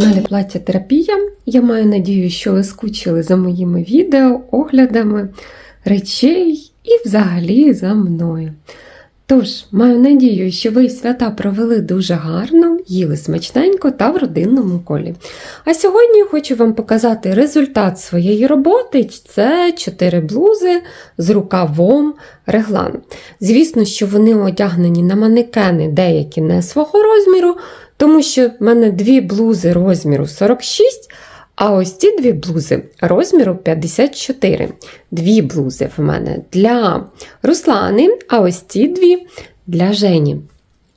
каналі Плаття Терапія. Я маю надію, що ви скучили за моїми відео, оглядами речей і взагалі за мною. Тож, маю надію, що ви свята провели дуже гарно, їли смачненько та в родинному колі. А сьогодні хочу вам показати результат своєї роботи. Це 4 блузи з рукавом реглан. Звісно, що вони одягнені на манекени, деякі не свого розміру, тому що в мене дві блузи розміру 46, а ось ці дві блузи розміру 54. Дві блузи в мене для Руслани, а ось ці дві для Жені.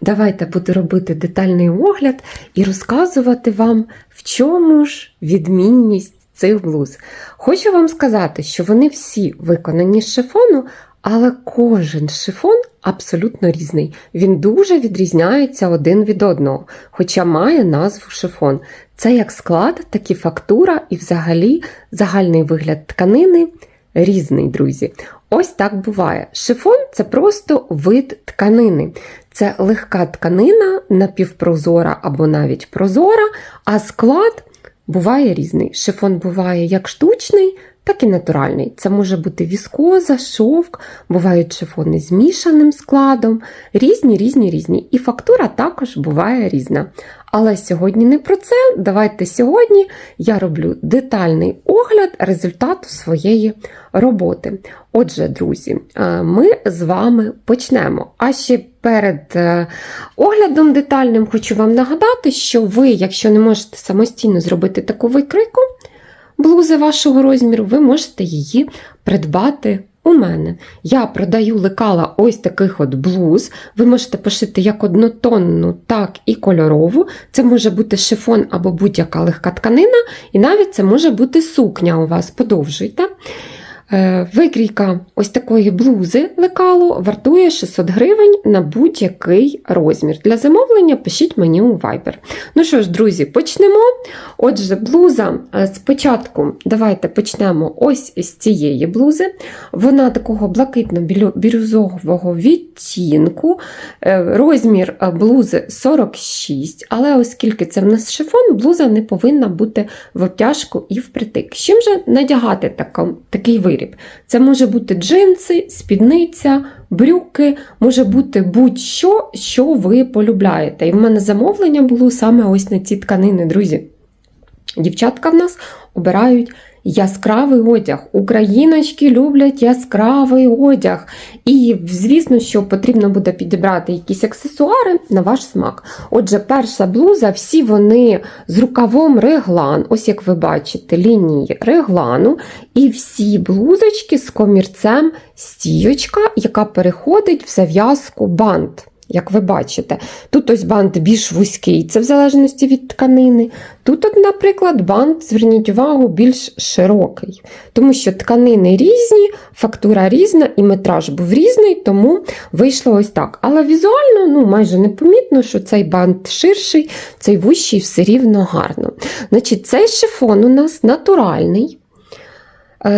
Давайте буду робити детальний огляд і розказувати вам, в чому ж відмінність цих блуз. Хочу вам сказати, що вони всі виконані з шифону, але кожен шифон абсолютно різний. Він дуже відрізняється один від одного, хоча має назву шифон. Це як склад, так і фактура, і взагалі загальний вигляд тканини різний, друзі. Ось так буває. Шифон це просто вид тканини. Це легка тканина, напівпрозора або навіть прозора, а склад буває різний. Шифон буває як штучний, так і натуральний. Це може бути віскоза, шовк, бувають шифони з мішаним складом, різні, різні, різні. І фактура також буває різна. Але сьогодні не про це. Давайте сьогодні я роблю детальний огляд результату своєї роботи. Отже, друзі, ми з вами почнемо. А ще перед е, оглядом детальним хочу вам нагадати, що ви, якщо не можете самостійно зробити таку викрику, блузи вашого розміру, ви можете її придбати у мене. Я продаю лекала ось таких от блуз. Ви можете пошити як однотонну, так і кольорову. Це може бути шифон або будь-яка легка тканина, і навіть це може бути сукня у вас. Подовжуйте. Е, Викрійка ось такої блузи лекалу вартує 600 гривень на будь-який розмір. Для замовлення пишіть мені у Viber. Ну що ж, друзі, почнемо. Отже, блуза е, спочатку давайте почнемо ось з цієї блузи. Вона такого блакитно-бірюзового відтінку. Е, Розмір блузи 46, але оскільки це в нас шифон, блуза не повинна бути в обтяжку і впритик. З чим же надягати такий виріб? Це може бути джинси, спідниця, брюки, може бути будь-що, що ви полюбляєте. І в мене замовлення було саме ось на ці тканини, друзі. Дівчатка в нас обирають яскравий одяг. Україночки люблять яскравий одяг. І, звісно, що потрібно буде підібрати якісь аксесуари на ваш смак. Отже, перша блуза, всі вони з рукавом реглан, ось як ви бачите, лінії реглану. І всі блузочки з комірцем стійочка, яка переходить в зав'язку бант. Як ви бачите, тут ось бант більш вузький, це в залежності від тканини. Тут, от, наприклад, бант, зверніть увагу, більш широкий, тому що тканини різні, фактура різна і метраж був різний, тому вийшло ось так. Але візуально ну, майже непомітно, що цей бант ширший, цей вущий все рівно гарно. Значить, Цей шифон у нас натуральний.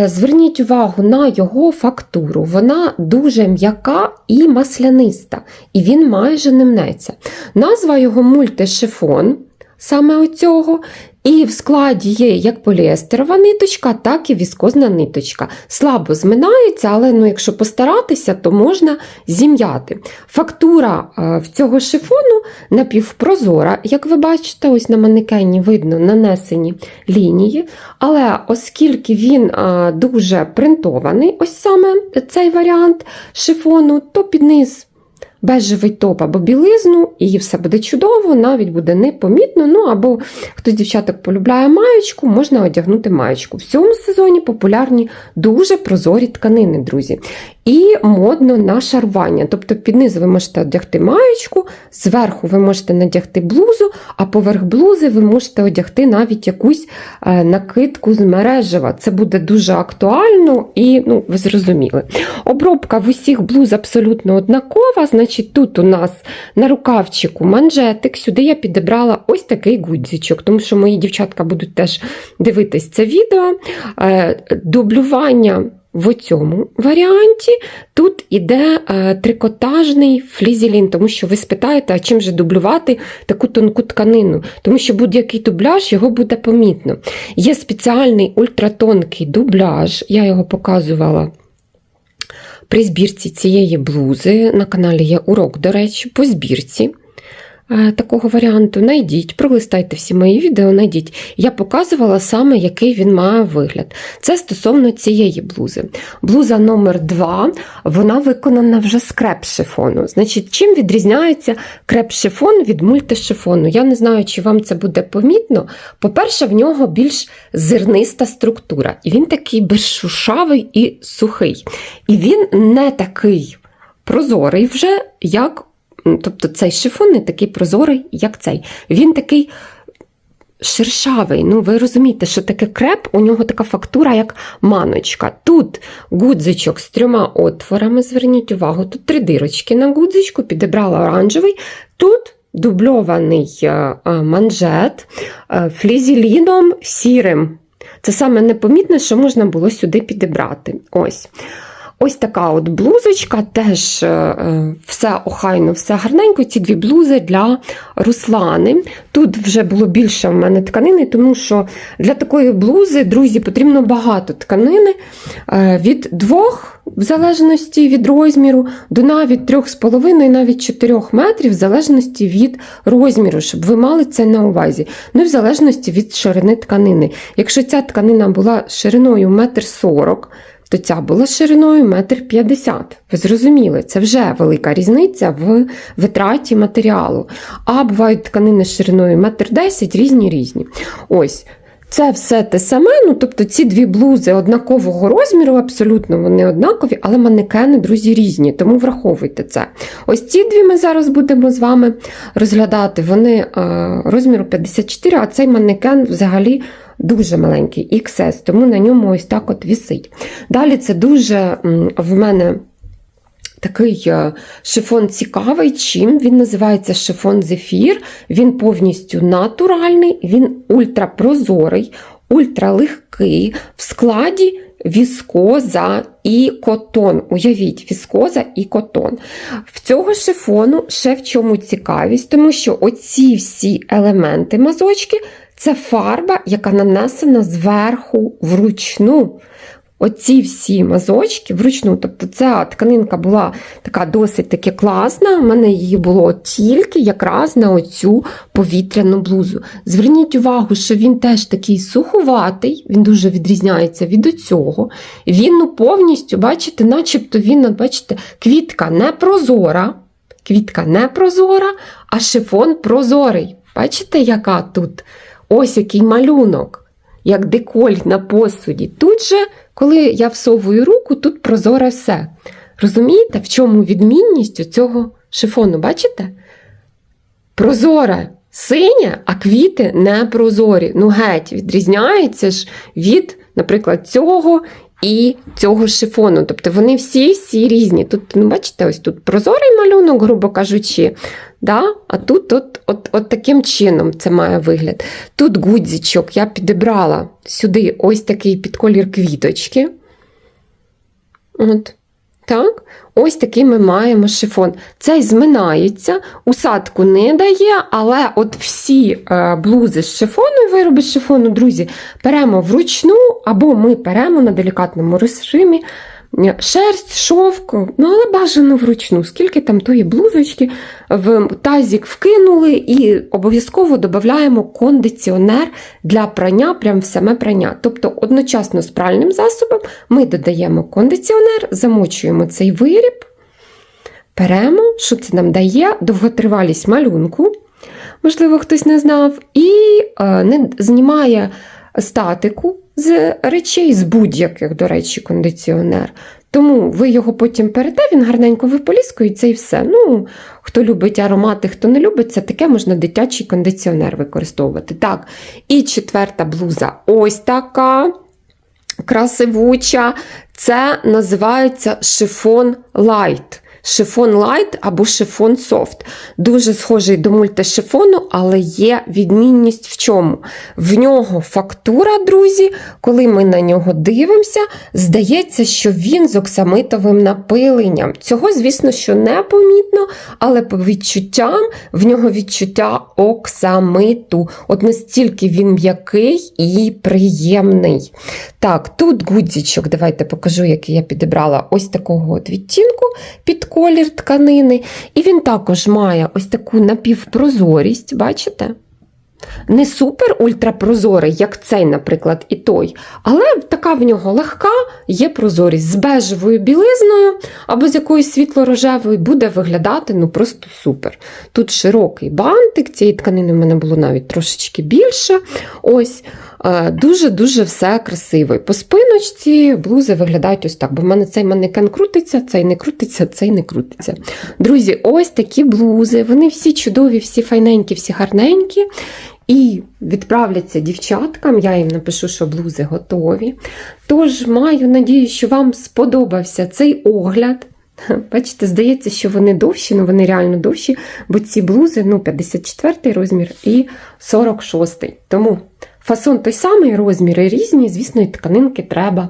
Зверніть увагу на його фактуру. Вона дуже м'яка і масляниста, і він майже не мнеться. Назва його мультишифон, саме оцього. І в складі є як поліестерова ниточка, так і віскозна ниточка. Слабо зминається, але ну, якщо постаратися, то можна зім'яти. Фактура в цього шифону напівпрозора, як ви бачите, ось на манекені видно нанесені лінії. Але оскільки він дуже принтований, ось саме цей варіант шифону, то під низ бежевий топ або білизну, і все буде чудово, навіть буде непомітно. Ну або хтось дівчаток полюбляє маєчку, можна одягнути маєчку. В цьому сезоні популярні дуже прозорі тканини, друзі. І модно на шарування. Тобто під низ ви можете одягти маєчку, зверху ви можете надягти блузу, а поверх блузи ви можете одягти навіть якусь е, накидку з мережева. Це буде дуже актуально і ну, ви зрозуміли. Обробка в усіх блуз абсолютно однакова. Значить, тут у нас на рукавчику манжетик, сюди я підібрала ось такий гудзичок, тому що мої дівчатка будуть теж дивитись це відео. Е, дублювання в цьому варіанті тут іде е, трикотажний флізелін, тому що ви спитаєте, а чим же дублювати таку тонку тканину? Тому що будь-який дубляж його буде помітно. Є спеціальний ультратонкий дубляж, я його показувала. При збірці цієї блузи на каналі є урок, до речі, по збірці такого варіанту. Найдіть, пролистайте всі мої відео, найдіть. Я показувала саме, який він має вигляд. Це стосовно цієї блузи. Блуза номер 2 вона виконана вже з креп-шифону. Значить, чим відрізняється креп-шифон від мультишифону? Я не знаю, чи вам це буде помітно. По-перше, в нього більш зерниста структура, і він такий безшушавий і сухий. І він не такий прозорий вже, як. Тобто цей шифон не такий прозорий, як цей. Він такий шершавий. Ну, ви розумієте, що таке креп, у нього така фактура, як маночка. Тут гудзичок з трьома отворами, зверніть увагу, тут три дирочки на гудзичку, підібрала оранжевий. Тут дубльований е, е, манжет е, флізеліном сірим. Це саме непомітне, що можна було сюди підібрати. Ось. Ось така от блузочка, теж е, е, все охайно, все гарненько. Ці дві блузи для Руслани. Тут вже було більше в мене тканини, тому що для такої блузи, друзі, потрібно багато тканини е, від двох, в залежності від розміру, до навіть трьох з половиною, навіть 4 метрів, в залежності від розміру, щоб ви мали це на увазі. Ну і в залежності від ширини тканини. Якщо ця тканина була шириною 1,40 м, то ця була шириною 1,50 м. Ви зрозуміли, це вже велика різниця в витраті матеріалу. А бувають тканини шириною 1,10 м, різні різні. Ось. Це все те саме, ну тобто ці дві блузи однакового розміру, абсолютно вони однакові, але манекени, друзі, різні, тому враховуйте це. Ось ці дві ми зараз будемо з вами розглядати. Вони е, розміру 54, а цей манекен взагалі дуже маленький, XS, тому на ньому ось так от вісить. Далі це дуже в мене. Такий е, шифон цікавий, чим він називається шифон зефір. Він повністю натуральний, він ультрапрозорий, ультралегкий, в складі віскоза і котон. Уявіть, віскоза і котон. В цього шифону ще в чому цікавість, тому що оці всі елементи мазочки це фарба, яка нанесена зверху вручну. Оці всі мазочки вручну, тобто ця тканинка була така досить таки класна. У мене її було тільки якраз на оцю повітряну блузу. Зверніть увагу, що він теж такий суховатий, він дуже відрізняється від цього. Він ну, повністю, бачите, начебто він, бачите, квітка не прозора, квітка не прозора, а шифон прозорий. Бачите, яка тут? Ось який малюнок, як деколь на посуді. Тут же, коли я всовую руку, тут прозоре все. Розумієте, в чому відмінність цього шифону? Бачите? Прозоре синє, а квіти не прозорі. Ну, геть, відрізняється ж від, наприклад, цього і цього шифону. Тобто вони всі-всі різні. Тут, ну, бачите, ось тут прозорий малюнок, грубо кажучи. Да? А тут от, от, от таким чином це має вигляд. Тут гудзичок я підібрала сюди ось такий підколір квіточки. От. Так, ось такий ми маємо шифон. Цей зминається, усадку не дає, але от всі е, блузи з шифону, вироби з шифону, друзі, беремо вручну, або ми беремо на делікатному режимі шерсть, шовк, ну але бажано вручну. Скільки там тої блузочки в тазик вкинули і обов'язково додаємо кондиціонер для прання, прям в саме прання. Тобто одночасно з пральним засобом ми додаємо кондиціонер, замочуємо цей виріб, беремо, що це нам дає, довготривалість малюнку, можливо, хтось не знав, і е, не знімає статику з речей, з будь-яких, до речі, кондиціонер. Тому ви його потім перете, він гарненько виполіскується і все. Ну, хто любить аромати, хто не любить, це таке можна дитячий кондиціонер використовувати. Так, і четверта блуза ось така красивуча. Це називається шифон лайт. Шифон лайт або шифон софт. Дуже схожий до мультишифону, але є відмінність в чому? В нього фактура, друзі, коли ми на нього дивимося, здається, що він з оксамитовим напиленням. Цього, звісно, що не помітно, але по відчуттям в нього відчуття оксамиту. От настільки він м'який і приємний. Так, тут гудзичок, давайте покажу, який я підібрала ось такого от відтінку під колір тканини. І він також має ось таку напівпрозорість, бачите? Не супер ультрапрозорий, як цей, наприклад, і той, але така в нього легка є прозорість з бежевою білизною або з якоюсь світло-рожевою буде виглядати ну просто супер. Тут широкий бантик, цієї тканини в мене було навіть трошечки більше. Ось дуже-дуже все красиво. По спиночці блузи виглядають ось так, бо в мене цей манекен крутиться, цей не крутиться, цей не крутиться. Друзі, ось такі блузи. Вони всі чудові, всі файненькі, всі гарненькі. І відправляться дівчаткам, я їм напишу, що блузи готові. Тож маю надію, що вам сподобався цей огляд. Бачите, здається, що вони довші, ну вони реально довші, бо ці блузи ну, 54 розмір і 46. Тому фасон той самий, розміри різні, звісно, і тканинки треба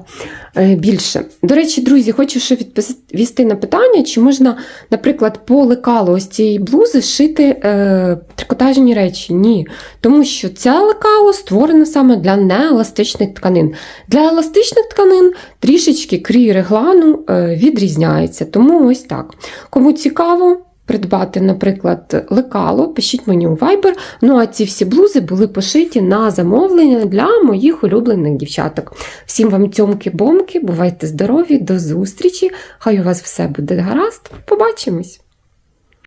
е, більше. До речі, друзі, хочу ще відповісти на питання, чи можна, наприклад, по лекалу ось цієї блузи шити е, трикотажні речі. Ні. Тому що це лекало створено саме для нееластичних тканин. Для еластичних тканин трішечки крій реглану е, відрізняється. Тому ось так. Кому цікаво, придбати, наприклад, лекало, пишіть мені у Viber. Ну а ці всі блузи були пошиті на замовлення для моїх улюблених дівчаток. Всім вам цьомки-бомки, бувайте здорові, до зустрічі! Хай у вас все буде гаразд. Побачимось!